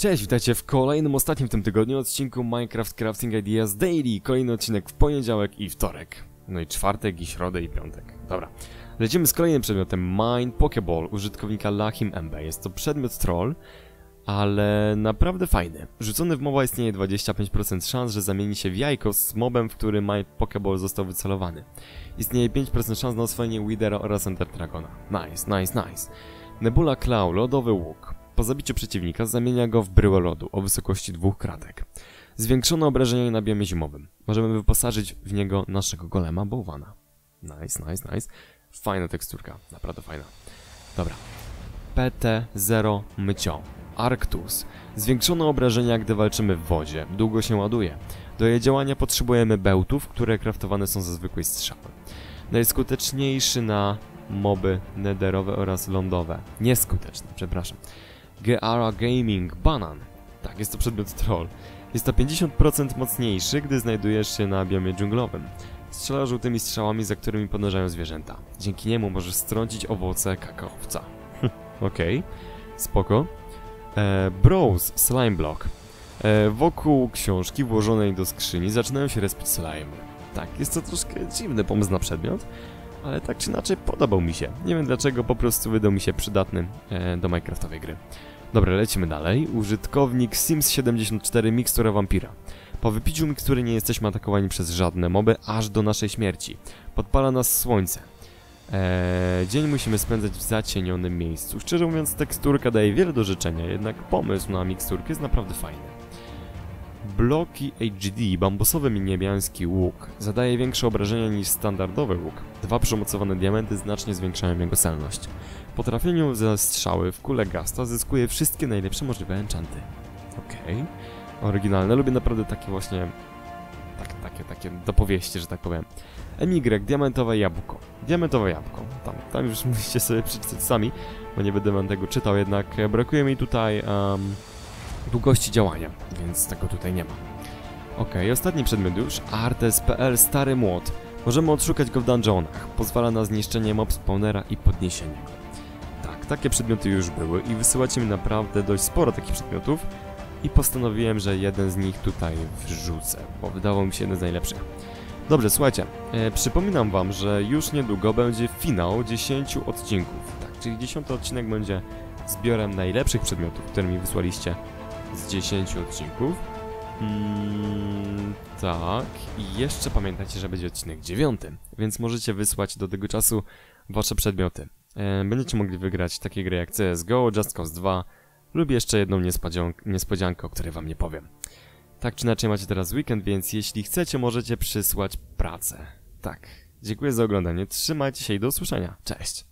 Cześć, witajcie w kolejnym, ostatnim w tym tygodniu odcinku Minecraft Crafting Ideas Daily. Kolejny odcinek w poniedziałek i wtorek. No i czwartek, i środę, i piątek. Dobra. Lecimy z kolejnym przedmiotem Mine Pokeball użytkownika Lahim MB. Jest to przedmiot troll, ale naprawdę fajny. Rzucony w moba istnieje 25% szans, że zamieni się w jajko z mobem, w który Mine Pokeball został wycelowany. Istnieje 5% szans na oswojenie Widera oraz Enter Dragona. Nice, nice, nice. Nebula Claw, lodowy łuk. Po zabiciu przeciwnika zamienia go w bryłę lodu o wysokości dwóch kratek. Zwiększone obrażenia na biomie zimowym. Możemy wyposażyć w niego naszego golema bałwana. Nice, nice, nice. Fajna teksturka, naprawdę fajna. Dobra. PT0 Mycio. Arctus. Zwiększone obrażenia, gdy walczymy w wodzie. Długo się ładuje. Do jej działania potrzebujemy bełtów, które kraftowane są ze zwykłej strzały. Najskuteczniejszy na moby nederowe oraz lądowe. Nieskuteczny, przepraszam. Geara Gaming Banan. Tak, jest to przedmiot troll. Jest to 50% mocniejszy, gdy znajdujesz się na biomie dżunglowym. Strzela żółtymi strzałami, za którymi podążają zwierzęta. Dzięki niemu możesz strącić owoce kakaowca. Okej, spoko. E, Browse Slime Block. E, wokół książki włożonej do skrzyni zaczynają się respić slime. Tak, jest to troszkę dziwny pomysł na przedmiot, ale tak czy inaczej podobał mi się. Nie wiem dlaczego, po prostu wydał mi się przydatny e, do Minecraftowej gry. Dobra, lecimy dalej. Użytkownik Sims74 Mikstura Vampira. Po wypiciu mikstury nie jesteśmy atakowani przez żadne moby, aż do naszej śmierci. Podpala nas słońce. Eee, dzień musimy spędzać w zacienionym miejscu. Szczerze mówiąc, teksturka daje wiele do życzenia, jednak pomysł na miksturkę jest naprawdę fajny. Bloki HD, bambusowy niebiański łuk, zadaje większe obrażenia niż standardowy łuk. Dwa przemocowane diamenty znacznie zwiększają jego celność. Po trafieniu ze strzały w kulę gasta zyskuje wszystkie najlepsze możliwe enchanty. Okej. Oryginalne. Lubię naprawdę takie właśnie... Tak, takie, takie dopowieści, że tak powiem. MY, diamentowe jabłko. Diamentowe jabłko. Tam, tam już musicie sobie przeczytać sami, bo nie będę wam tego czytał, jednak brakuje mi tutaj um, długości działania, więc tego tutaj nie ma. Okej, ostatni przedmiot już. Artes.pl Stary Młot. Możemy odszukać go w dungeonach. Pozwala na zniszczenie mob spawnera i podniesienie go. Tak, takie przedmioty już były i wysyłacie mi naprawdę dość sporo takich przedmiotów i postanowiłem, że jeden z nich tutaj wrzucę, bo wydawał mi się jeden z najlepszych. Dobrze, słuchajcie, e, przypominam wam, że już niedługo będzie finał 10 odcinków. Tak, czyli 10 odcinek będzie zbiorem najlepszych przedmiotów, które mi wysłaliście z 10 odcinków. Mm, tak, i jeszcze pamiętajcie, że będzie odcinek 9, więc możecie wysłać do tego czasu wasze przedmioty. E, będziecie mogli wygrać takie gry jak CSGO, Just Cause 2 lub jeszcze jedną niespodziankę, o której wam nie powiem. Tak czy inaczej macie teraz weekend, więc jeśli chcecie, możecie przysłać pracę. Tak. Dziękuję za oglądanie, trzymajcie się i do usłyszenia. Cześć!